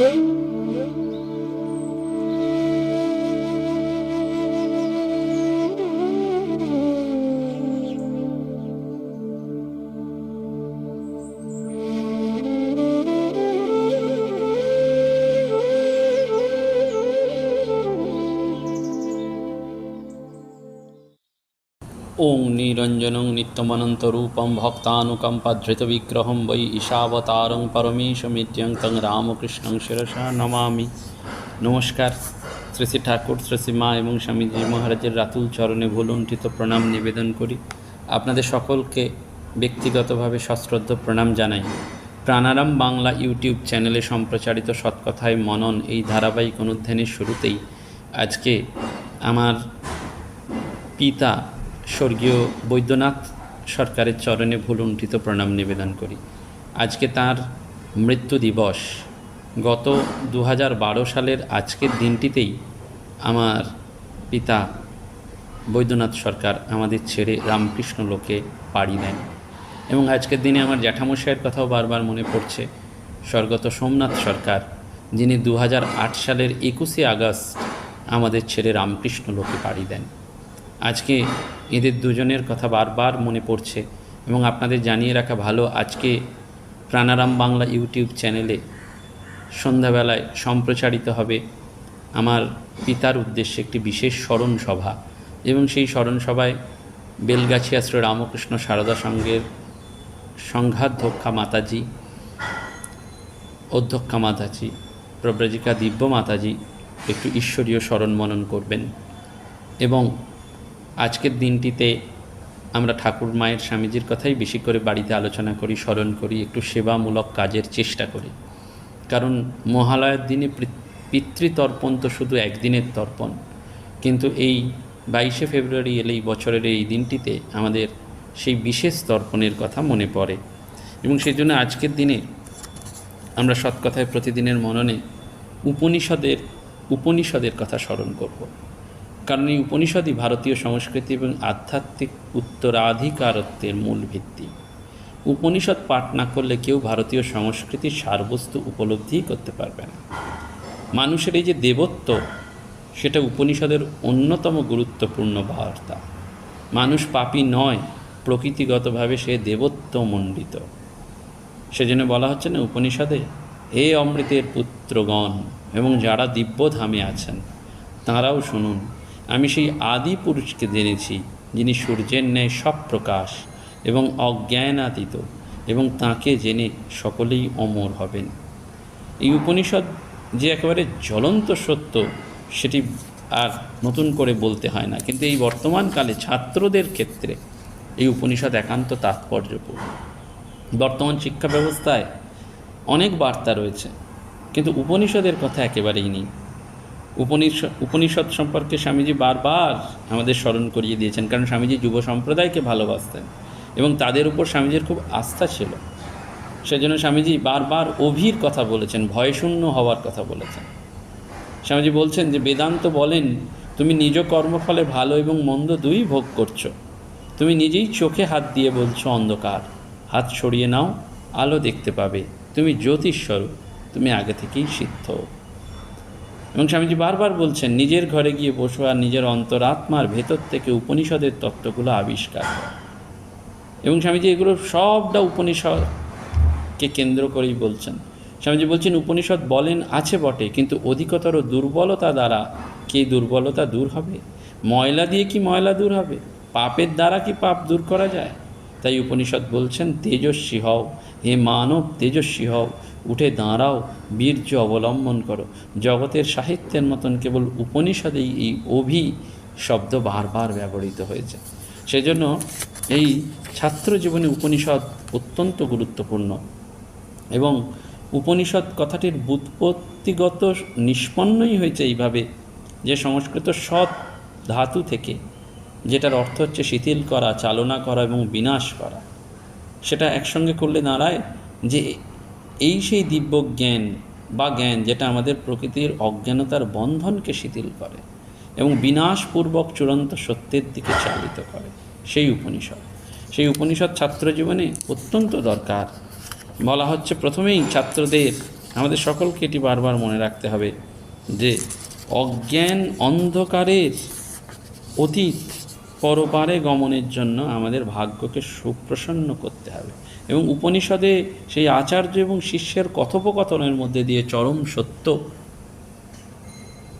ওং নিরঞ্জনং নিত্যমনন্তরূপং ভক্তানুকম্পাধৃতবিগ্রহং বৈ ঈশাবতারং পরমেশমিত্যং তং রামকৃষ্ণং শিরসা নমামি নমস্কার শ্রী শ্রী ঠাকুর শ্রী শ্রী মা এবং স্বামীজি মহারাজের রাতুল চরণে ভুলুণ্ঠিত প্রণাম নিবেদন করি। আপনাদের সকলকে ব্যক্তিগতভাবে সশ্রদ্ধ প্রণাম জানাই। প্রাণারাম বাংলা ইউটিউব চ্যানেলে সম্প্রচারিত সৎকথায় মনন এই ধারাবাহিক অনুধ্যানের শুরুতেই আজকে আমার পিতা স্বর্গীয় বৈদ্যনাথ সরকারের চরণে ভুলুণ্ঠিত প্রণাম নিবেদন করি। আজকে তার মৃত্যু দিবস। গত দু হাজার বারো সালের আজকের দিনটিতেই আমার পিতা বৈদ্যনাথ সরকার আমাদের ছেড়ে রামকৃষ্ণ লোকে পাড়ি দেন। এবং আজকের দিনে আমার জ্যাঠামশাইয়ের কথাও বারবার মনে পড়ছে। স্বর্গত সোমনাথ সরকার, যিনি দু হাজার আট সালের একুশে আগস্ট আমাদের ছেড়ে রামকৃষ্ণ লোকে পাড়ি দেন। আজকে এদের দুজনের কথা বারবার মনে পড়ছে এবং আপনাদের জানিয়ে রাখা ভালো আজকে প্রাণারাম বাংলা ইউটিউব চ্যানেলে সন্ধ্যাবেলায় সম্প্রচারিত হবে আমার পিতার উদ্দেশ্যে একটি বিশেষ স্মরণ সভা এবং সেই স্মরণ সভায় বেলগাছিয়া শ্রী রামকৃষ্ণ সারদা সংঘের সংঘাধ্যক্ষা মাতাজি, অধ্যক্ষা মাতাজি, প্রব্রজিকা দিব্য মাতাজি একটু ঈশ্বরীয় স্মরণ মনন করবেন এবং আজকের দিনটিতে আমরা ঠাকুর মায়ের স্বামীজির কথাই বেশি করে বাড়িতে আলোচনা করি, স্মরণ করি, একটু সেবামূলক কাজের চেষ্টা করি। কারণ মহালয়ের দিনে পিতৃতর্পণ তো শুধু একদিনের তর্পণ। কিন্তু এই বাইশে ফেব্রুয়ারি এলেই বছরের এই দিনটিতে আমাদের সেই বিশেষ তর্পণের কথা মনে পড়ে। এবং সেই জন্য আজকের দিনে আমরা সৎকথায় প্রতিদিনের মননে উপনিষদের উপনিষদের কথা স্মরণ করব। কারণ এই উপনিষদই ভারতীয় সংস্কৃতি এবং আধ্যাত্মিক উত্তরাধিকারত্বের মূল ভিত্তি। উপনিষদ পাঠ না করলে কেউ ভারতীয় সংস্কৃতির সারবস্তু উপলব্ধিই করতে পারবে না। মানুষের এই যে দেবত্ব, সেটা উপনিষদের অন্যতম গুরুত্বপূর্ণ বার্তা। মানুষ পাপি নয়, প্রকৃতিগতভাবে সে দেবত্ব মণ্ডিত। সেজন্য বলা হচ্ছে না উপনিষদে, হে অমৃতের পুত্রগণ এবং যারা দিব্যধামে আছেন, তাঁরাও শুনুন। আমি সেই আদি পুরুষকে জেনেছি, যিনি সূর্যের ন্যায় সব প্রকাশ এবং অজ্ঞানাতীত এবং তাকে জেনে সকলেই অমর হবেন। এই উপনিষদ যে একেবারে জ্বলন্ত সত্য, সেটি আর নতুন করে বলতে হয় না। কিন্তু এই বর্তমানকালে ছাত্রদের ক্ষেত্রে এই উপনিষদ একান্ত তাৎপর্যপূর্ণ। বর্তমান শিক্ষা ব্যবস্থায় অনেক বার্তা রয়েছে, কিন্তু উপনিষদের কথা একেবারেই নেই। উপনিষদ উপনিষদ সম্পর্কে স্বামীজি বারবার আমাদের স্মরণ করিয়ে দিয়েছেন, কারণ স্বামীজি যুব সম্প্রদায়কে ভালোবাসতেন এবং তাদের উপর স্বামীজির খুব আস্থা ছিল। সেজন্য স্বামীজি বারবার অভির কথা বলেছেন, ভয়শূন্য হওয়ার কথা বলেছেন। স্বামীজি বলছেন যে, বেদান্ত বলেন, তুমি নিজ কর্মফলে ভালো এবং মন্দ দুই ভোগ করছ। তুমি নিজেই চোখে হাত দিয়ে বলছো, অন্ধকার। হাত সরিয়ে নাও, আলো দেখতে পাবে। তুমি জ্যোতিস্বরূপ তুমি আগে থেকেই সিদ্ধ। এবং স্বামীজি বারবার বলছেন, নিজের ঘরে গিয়ে বসো আর নিজের অন্তরাত্মার ভেতর থেকে উপনিষদের তত্ত্বগুলো আবিষ্কার এবং স্বামীজি এগুলো সবটা উপনিষদকে কেন্দ্র করেই বলছেন। স্বামীজি বলছেন, উপনিষদ বলেন আছে বটে, কিন্তু অধিকতর দুর্বলতা দ্বারা কি দুর্বলতা দূর হবে? ময়লা দিয়ে কি ময়লা দূর হবে? পাপের দ্বারা কি পাপ দূর করা যায়? তাই উপনিষদ বলছেন, তেজস্বী হও, হে মানব, তেজস্বী হও, উঠে দাঁড়াও, বীর্য অবলম্বন করো। জগতের সাহিত্যের মতন কেবল উপনিষদেই এই অভি শব্দ বারবার ব্যবহৃত হয়েছে। সেজন্য এই ছাত্র জীবনে উপনিষদ অত্যন্ত গুরুত্বপূর্ণ এবং উপনিষদ কথাটির বুৎপত্তিগত নিষ্পন্নই হয়েছে এইভাবে যে সংস্কৃত সৎ ধাতু থেকে যেটার অর্থ হচ্ছে শিথিল করা, চালনা করা এবং বিনাশ করা। সেটা একসঙ্গে করলে দাঁড়ায় যে এই সেই দিব্য জ্ঞান বা জ্ঞান যেটা আমাদের প্রকৃতির অজ্ঞানতার বন্ধনকে শিথিল করে এবং বিনাশপূর্বক চূড়ান্ত সত্যের দিকে চালিত করে। সেই উপনিষদ। সেই উপনিষদ ছাত্র জীবনে অত্যন্ত দরকার। বলা হচ্ছে প্রথমেই ছাত্রদের, আমাদের সকলকে এটি বারবার মনে রাখতে হবে যে অজ্ঞান অন্ধকারের অতীত পরপারে গমনের জন্য আমাদের ভাগ্যকে সুপ্রসন্ন করতে হবে। এবং উপনিষদে সেই আচার্য এবং শিষ্যের কথোপকথনের মধ্যে দিয়ে চরম সত্য,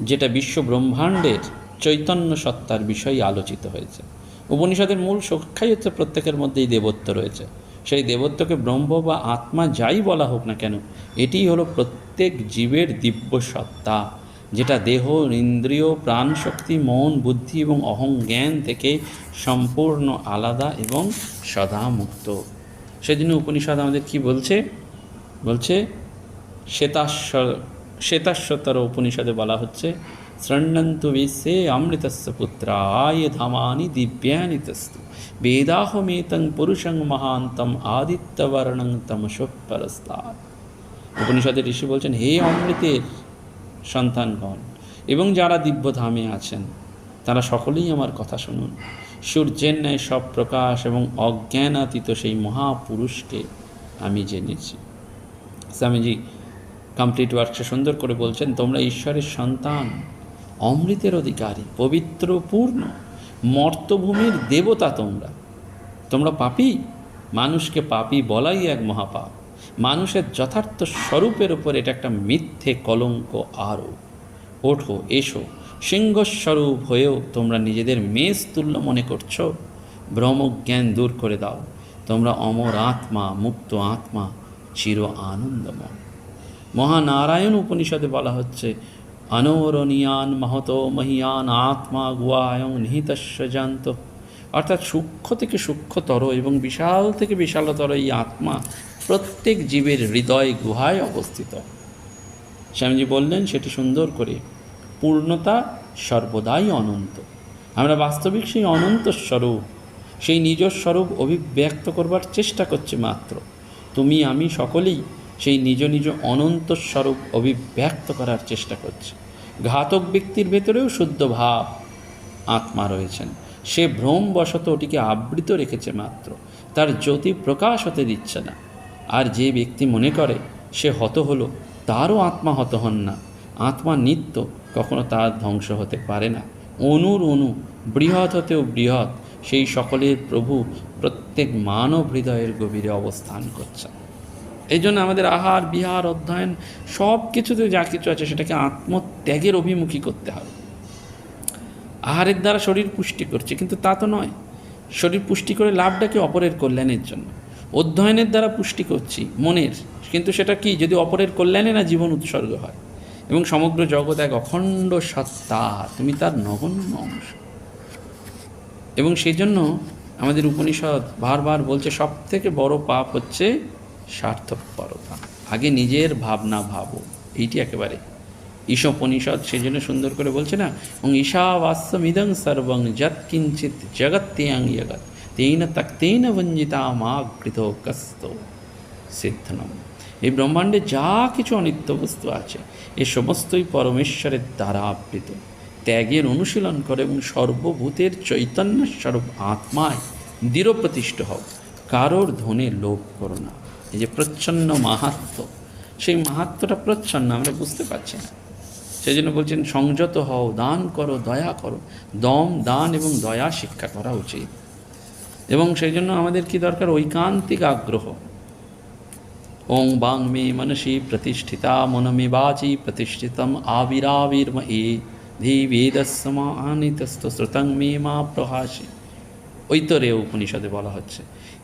যেটা বিশ্ব ব্রহ্মাণ্ডের চৈতন্য সত্তার বিষয় আলোচিত হয়েছে। উপনিষদের মূল শিক্ষাই হচ্ছে প্রত্যেকের মধ্যেই দেবত্ব রয়েছে। সেই দেবত্বকে ব্রহ্ম বা আত্মা যাই বলা হোক না কেন, এটিই হলো প্রত্যেক জীবের দিব্য সত্তা। যেটা দেহ, ইন্দ্রিয়, প্রাণশক্তি, মন, বুদ্ধি এবং অহং জ্ঞান থেকে সম্পূর্ণ আলাদা এবং সদা মুক্ত উপনিষদ আমাদের কি বলছে? বলছে শ্বেতাশ্বর শ্বেতাশ্বতর উপনিষদে বলা হচ্ছে শৃণ্বন্তু বিশ্বে অমৃতস্য পুত্রায় ধামানি দিব্যানি তস্তু। বেদাহমেতং পুরুষং মহান্তম আদিত্যবর্ণং তম তমশোপরস্তাৎ উপনিষদের ঋষি বলছেন, হে অমৃতের সন্তানগণ এবং যারা দিব্যধামে আছেন, তারা সকলেই আমার কথা শুনুন। সূর্যের ন্যায় সব প্রকাশ এবং অজ্ঞানাতীত সেই মহাপুরুষকে আমি জেনেছি। স্বামীজি কমপ্লিট ওয়ার্কসে সুন্দর করে বলছেন, তোমরা ঈশ্বরের সন্তান, অমৃতের অধিকারী, পবিত্র, পূর্ণ, মর্তভূমির দেবতা তোমরা। তোমরা পাপি? মানুষকে পাপি বলাই এক মহাপাপ। মানুষের যথার্থ স্বরূপের উপর এটা একটা মিথ্যে কলঙ্ক আরও ওঠো, এসো, সিংহস্বরূপ হয়েও তোমরা নিজেদের মেষ তুল্য মনে করছ। ব্রহ্মজ্ঞান দূর করে দাও। তোমরা অমর আত্মা, মুক্ত আত্মা, চির আনন্দময়। মহানারায়ণ উপনিষদে বলা হচ্ছে, অনৌরণীয়ান মহত মহিয়ান আত্মা গুয়ায়ং নিহিতস্য জান্ত। অর্থাৎ সূক্ষ্ম থেকে সূক্ষ্মতর এবং বিশাল থেকে বিশালতর এই আত্মা প্রত্যেক জীবের হৃদয় গুহায় অবস্থিত। স্বামীজি বললেন, সেটি সুন্দর করে। পূর্ণতা সর্বদাই অনন্ত। আমরা বাস্তবিক সেই অনন্ত স্বরূপ, সেই নিজ স্বরূপ অভিব্যক্ত করবার চেষ্টা করছি মাত্র। তুমি, আমি সকলেই সেই নিজ নিজ অনন্ত স্বরূপ অভিব্যক্ত করার চেষ্টা করছি। ঘাতক ব্যক্তির ভেতরেও শুদ্ধ ভাব আত্মা রয়েছেন। সে ভ্রমবশত ওটিকে আবৃত রেখেছে মাত্র। তার জ্যোতি প্রকাশ হতে দিচ্ছে না। আর যে ব্যক্তি মনে করে সে হত হলো, তারও আত্মা হত হন না। আত্মা নিত্য, কখনো তার ধ্বংস হতে পারে না। অনুর অনু, বৃহৎ হতেও বৃহৎ, সেই সকলের প্রভু প্রত্যেক মানব হৃদয়ের গভীরে অবস্থান করছেন। এই জন্য আমাদের আহার, বিহার, অধ্যয়ন, সব কিছুতে যা কিছু আছে সেটাকে আত্মত্যাগের অভিমুখী করতে হবে। আহারের দ্বারা শরীর পুষ্টি করছে, কিন্তু তা তো নয়। শরীর পুষ্টি করে লাভটা কি অপরের কল্যাণের জন্য। অধ্যয়নের দ্বারা পুষ্টি করছি, মনের। কিন্তু সেটা কি? যদি অপরের কল্যাণে না জীবন উৎসর্গ হয়। এবং সমগ্র জগৎ এক অখণ্ড সত্তা, তুমি তার নগণ্য অংশ। এবং সেই জন্য আমাদের উপনিষদ বারবার বলছে সব থেকে বড় পাপ হচ্ছে স্বার্থপরতা। আগে নিজের ভাবনা ভাবো। এইটি একেবারে। ঈশোপনিষদ সেই জন্য সুন্দর করে বলছে না এবং ঈশাবাস্যমিদং সর্বং যৎ কিঞ্চিত জগত্যাং জগৎ তেন তক্তেন বঞ্জিতা মা কৃত কস্ত সিদ্ধনম এই ব্রহ্মাণ্ডে যা কিছু অনিত্য বস্তু আছে এ সমস্তই পরমেশ্বরের দ্বারা আবৃত ত্যাগের অনুশীলন করে এবং সর্বভূতের চৈতন্য স্বরূপ আত্মায় দৃঢ় প্রতিষ্ঠ হও কারোর ধনে লোভ করো না এই যে প্রচ্ছন্ন মাহাত্ম সেই মাহাত্মটা প্রচ্ছন্ন, আমরা বুঝতে পারছি না। সেই জন্য বলছেন, সংযত হও, দান করো, দয়া করো। দম, দান এবং দয়া শিক্ষা করা উচিত। এবং সেই জন্য আমাদের কি দরকার? ঐকান্তিক আগ্রহ। ওং বাং মে মনসি প্রতিষ্ঠিতা মনমে বাচি প্রতিষ্ঠিতম আবিরাবির্ম এ ধি শ্রুতং মে মা প্রহাসি। ঐতরে উপনিষদে বলা হচ্ছে।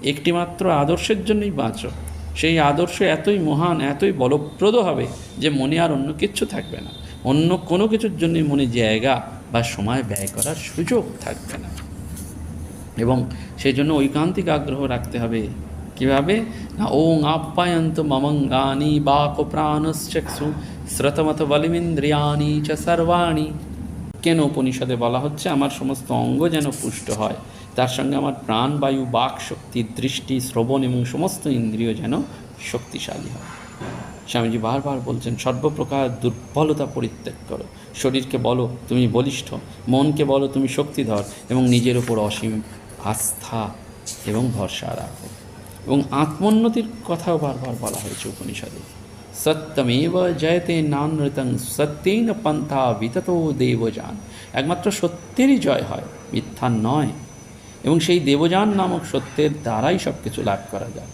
একটিমাত্র আদর্শের জন্যই বাঁচো। সেই আদর্শ এতই মহান, এতই বলপ্রদ হবে যে মনে আর অন্য কিচ্ছু থাকবে না। অন্য কোনো কিছুর জন্যই মনে জায়গা বা সময় ব্যয় করার সুযোগ থাকবে না। এবং সেই জন্য ঐকান্তিক আগ্রহ রাখতে হবে। কীভাবে? না, ওং আপ্যায়ন্ত মমঙ্গানি বাক প্রাণশ্চক্ষু শ্রতমত বলিমিন্দ্রিয়ানি চ সর্বাণি। কেন উপনিষদে বলা হচ্ছে, আমার সমস্ত অঙ্গ যেন পুষ্ট হয়, তার সঙ্গে আমার প্রাণবায়ু বাক শক্তি, দৃষ্টি, শ্রবণ এবং সমস্ত ইন্দ্রিয় যেন শক্তিশালী হয়। স্বামীজি বারবার বলছেন, সর্বপ্রকার দুর্বলতা পরিত্যাগ করো। শরীরকে বলো, তুমি বলিষ্ঠ। মনকে বলো, তুমি শক্তিধর এবং নিজের ওপর অসীম আস্থা এবং ভরসা রাখো। এবং আত্মোন্নতির কথাও বারবার বলা হয়েছে উপনিষদে। সত্যমেব জয়তে নানৃতং সত্যেন পন্থা বিতত দেবযান। একমাত্র সত্যেরই জয় হয়, মিথ্যা নয়। এবং সেই দেবযান নামক সত্যের দ্বারাই সব কিছু লাভ করা যায়।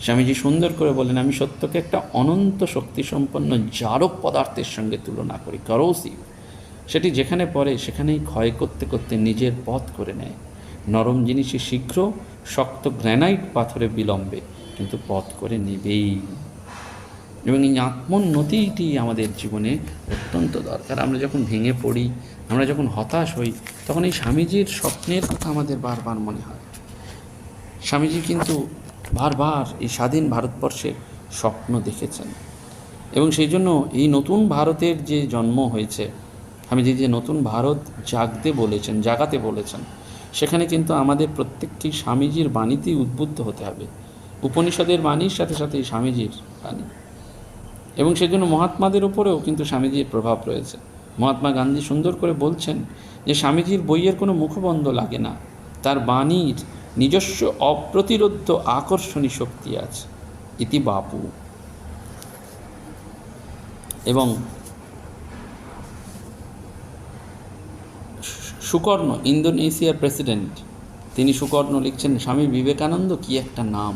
স্বামীজি সুন্দর করে বলেন, আমি সত্যকে একটা অনন্ত শক্তিসম্পন্ন জারক পদার্থের সঙ্গে তুলনা করি করসি সেটি যেখানে পড়ে, সেখানেই ক্ষয় করতে করতে নিজের পথ করে নেয়। নরম জিনিসে শীঘ্র শক্ত গ্র্যানাইট পাথরে বিলম্বে কিন্তু পথ করে নেবেই। এবং এই আত্মোন্নতিটি আমাদের জীবনে অত্যন্ত দরকার। আমরা যখন ভেঙে পড়ি, আমরা যখন হতাশ হই, তখন এই স্বামীজির স্বপ্নের কথা আমাদের বারবার মনে হয়। স্বামীজি কিন্তু বারবার এই স্বাধীন ভারতবর্ষের স্বপ্ন দেখেছেন। এবং সেই জন্য এই নতুন ভারতের যে জন্ম হয়েছে, স্বামীজি যে নতুন ভারত জাগতে বলেছেন, জাগাতে বলেছেন সেখানে কিন্তু আমাদের প্রত্যেকটি স্বামীজির বাণীতেই উদ্বুদ্ধ হতে হবে। উপনিষদের বাণীর সাথে সাথে স্বামীজির বাণী। এবং সেজন্য মহাত্মাদের উপরেও কিন্তু স্বামীজির প্রভাব রয়েছে। মহাত্মা গান্ধী সুন্দর করে বলছেন যে, স্বামীজির বইয়ের কোনো মুখবন্ধ লাগে না। তার বাণীর নিজস্ব অপ্রতিরোধ আকর্ষণী শক্তি আছে। ইতি বাপু। এবং সুকর্ণ ইন্দোনেশিয়ার প্রেসিডেন্ট। তিনি সুকর্ণ লিখছেন, স্বামী বিবেকানন্দ, কি একটা নাম।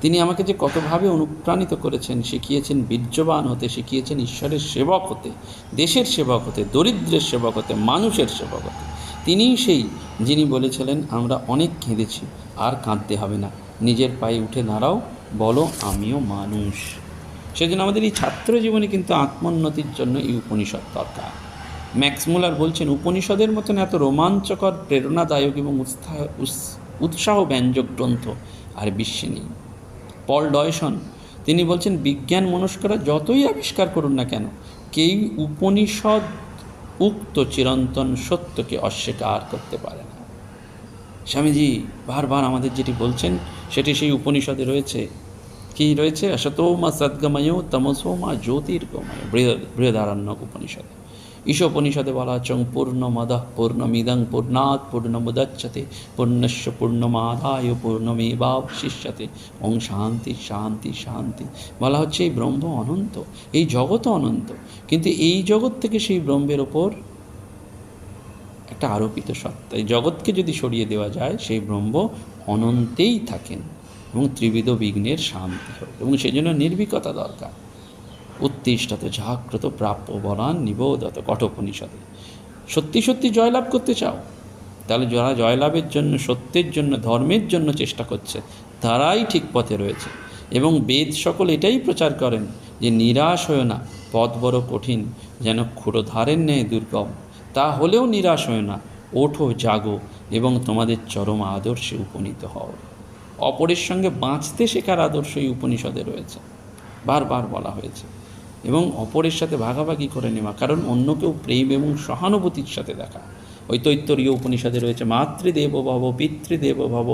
তিনি আমাকে যে কতভাবে অনুপ্রাণিত করেছেন, শিখিয়েছেন, বীর্যবান হতে, শিখিয়েছেন ঈশ্বরের সেবক হতে, দেশের সেবক হতে, দরিদ্রের সেবক হতে, মানুষের সেবক হতে। তিনিই সেই যিনি বলেছিলেন, আমরা অনেক কেঁদেছি, আর কাঁদতে হবে না। নিজের পায়ে উঠে দাঁড়াও, বলো আমিও মানুষ। সেজন্য আমাদের এই ছাত্র জীবনে কিন্তু আত্মোন্নতির জন্য এই উপনিষদ দরকার। ম্যাক্স মুলার বলছেন, উপনিষদের মতন এত রোমাঞ্চকর, প্রেরণাদায়ক এবং উৎসাহ উৎসাহ ব্যঞ্জক গ্রন্থ আর বিশ্বে নেই। পল ডয়সন, তিনি বলছেন, বিজ্ঞান মনস্করা যতই আবিষ্কার করুন না কেন কেউ উপনিষদ উক্ত চিরন্তন সত্যকে অস্বীকার করতে পারে না। স্বামীজি, বারবার আমাদের যেটি বলছেন, সেটি সেই উপনিষদে রয়েছে। কি রয়েছে? অসতোমা সদ্গময় তমসোমা জ্যোতির্গময়। বৃহদ, বৃহদারণ্য উপনিষদ। ঈশোপনিষদে বলা চং পূর্ণমদ পূর্ণমিদং পূর্ণাৎ পূর্ণমুদচ্ছতে পূর্ণস্য পূর্ণমাদায় পূর্ণমেবাবশিষ্যতে ওং শান্তি শান্তি শান্তি বলা হচ্ছে এই ব্রহ্ম অনন্ত, এই জগৎ অনন্ত। কিন্তু এই জগৎ থেকে সেই ব্রহ্মের ওপর একটা আরোপিত সত্তা। এই জগৎকে যদি সরিয়ে দেওয়া যায়, সেই ব্রহ্ম অনন্তেই থাকেন এবং ত্রিবিধ বিঘ্নের শান্তি হোক এবং সেই জন্য নির্ভীকতা দরকার। উত্তিষ্ঠত জাগ্রত প্রাপ্য বরান নিবোধত কঠোপনিষদে। সত্যি সত্যি জয়লাভ করতে চাও? তাহলে যারা জয়লাভের জন্য, সত্যের জন্য, ধর্মের জন্য চেষ্টা করছে, তারাই ঠিক পথে রয়েছে। এবং বেদ সকল এটাই প্রচার করেন যে নিরাশ হয়েও না, পথ বড় কঠিন, যেন ক্ষুরধারের ন্যায় দুর্গম। তা হলেও নিরাশ হয়ে না, ওঠো, জাগো, এবং তোমাদের চরম আদর্শে উপনীত হও। অপরের সঙ্গে বাঁচতে শেখার আদর্শ এই উপনিষদে রয়েছে। বারবার বলা হয়েছে। এবং অপরের সাথে ভাগাভাগি করে নেওয়া, কারণ অন্য কেউ প্রেম এবং সহানুভূতির সাথে দেখা। ওই তৈত্তরীয় উপনিষদে রয়েছে, মাতৃদেব ভব, পিতৃদেব ভব,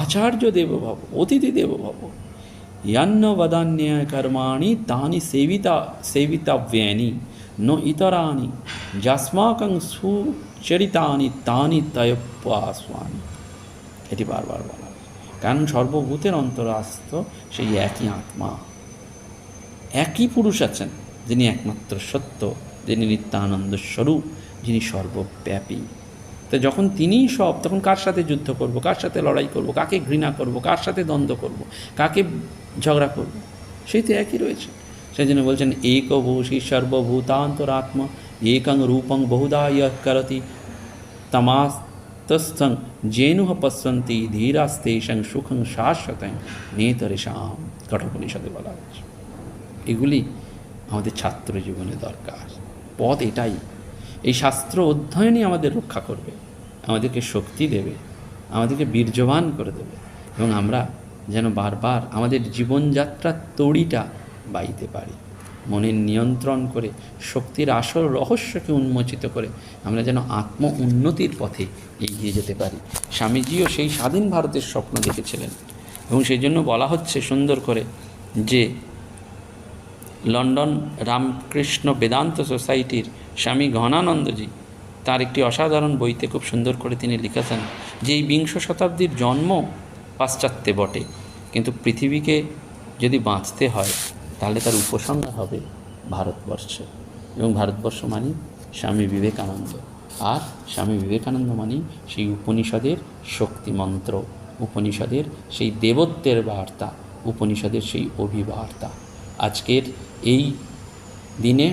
আচার্য দেব ভব, অতিথি দেব ভব। ইয়ান্ন বদান্যায় কর্মাণি তানি সেবিতা, সেবিতব্যানি, ন ইতরানি যস্মাকং সুচরিতানি তানি তয়পাসওয়ানি এটি বারবার বলা কারণ সর্বভূতের অন্তরাস্ত সেই একই আত্মা। একই পুরুষ আছেন, যিনি একমাত্র সত্য, যিনি নিত্যানন্দ স্বরূপ, যিনি সর্বব্যাপী। তো যখন তিনিই সব, তখন কার সাথে যুদ্ধ করব, কার সাথে লড়াই করব, কাকে ঘৃণা করব, কার সাথে দ্বন্দ্ব করব, কাকে ঝগড়া করব, সেই তো একই রয়েছে। সেই জন্য বলছেন এক ভূষি সর্বভূতান্তরাত্মা, একং রূপং বহুদা ইয় করতি। তমাস্তস্থং জেনুহ পশ্যন্তি ধীরাস্তেষং সুখং শাশ্বত। নেতরেশাম কঠোপনিষদে বলা হয়েছে। এগুলি আমাদের ছাত্র জীবনে দরকার। পথ এটাই। এই শাস্ত্র অধ্যয়নই আমাদের রক্ষা করবে, আমাদেরকে শক্তি দেবে, আমাদেরকে বীর্যবান করে দেবে এবং আমরা যেন বারবার আমাদের জীবনযাত্রার তড়িটা বাইতে পারি। মনের নিয়ন্ত্রণ করে, শক্তির আসল রহস্যকে উন্মোচিত করে আমরা যেন আত্ম উন্নতির পথে এগিয়ে যেতে পারি। স্বামীজিও সেই স্বাধীন ভারতের স্বপ্ন দেখেছিলেন এবং সেই জন্য বলা হচ্ছে সুন্দর করে যে লন্ডন রামকৃষ্ণ বেদান্ত সোসাইটির স্বামী ঘনানন্দজি তার একটি অসাধারণ বইতে খুব সুন্দর করে তিনি লিখেছেন যে এই বিংশ শতাব্দীর জন্ম পাশ্চাত্যে বটে। কিন্তু পৃথিবীকে যদি বাঁচতে হয়, তাহলে তার উপসংহার হবে ভারতবর্ষ। এবং ভারতবর্ষ মানে স্বামী বিবেকানন্দ। আর স্বামী বিবেকানন্দ মানে সেই উপনিষদের শক্তিমন্ত্র, উপনিষদের সেই দেবত্বের বার্তা, উপনিষদের সেই অভিবার্তা। আজকের এই দিনে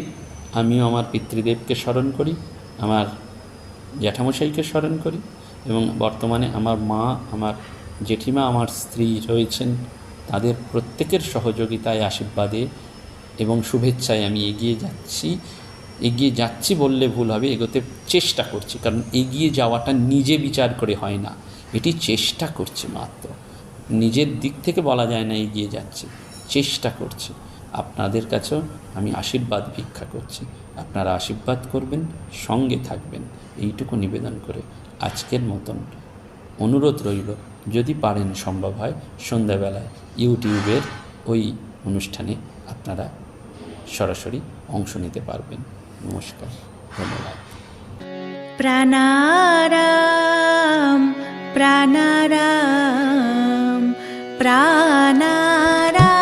আমিও আমার পিতৃদেবকে স্মরণ করি, আমার জ্যাঠামশাইকে স্মরণ করি এবং বর্তমানে আমার মা, আমার জেঠিমা, আমার স্ত্রী রয়েছেন তাদের প্রত্যেকের সহযোগিতায়, আশীর্বাদে এবং শুভেচ্ছায় আমি এগিয়ে যাচ্ছি এগিয়ে যাচ্ছি বললে ভুল হবে, এগোতে চেষ্টা করছি কারণ এগিয়ে যাওয়াটা নিজে বিচার করে হয় না, এটি চেষ্টা করছি মাত্র, নিজের দিক থেকে বলা যায় না এগিয়ে যাচ্ছে, চেষ্টা করছি। আপনাদের কাছেও আমি আশীর্বাদ ভিক্ষা করছি। আপনারা আশীর্বাদ করবেন, সঙ্গে থাকবেন। এইটুকু নিবেদন করে আজকের মতন অনুরোধ রইল। যদি পারেন সম্ভব হয়, সন্ধ্যাবেলায় ইউটিউবের ওই অনুষ্ঠানে আপনারা সরাসরি অংশ নিতে পারবেন। নমস্কার, ধন্যবাদ। প্রাণারাম প্রাণারাম প্রাণারাম।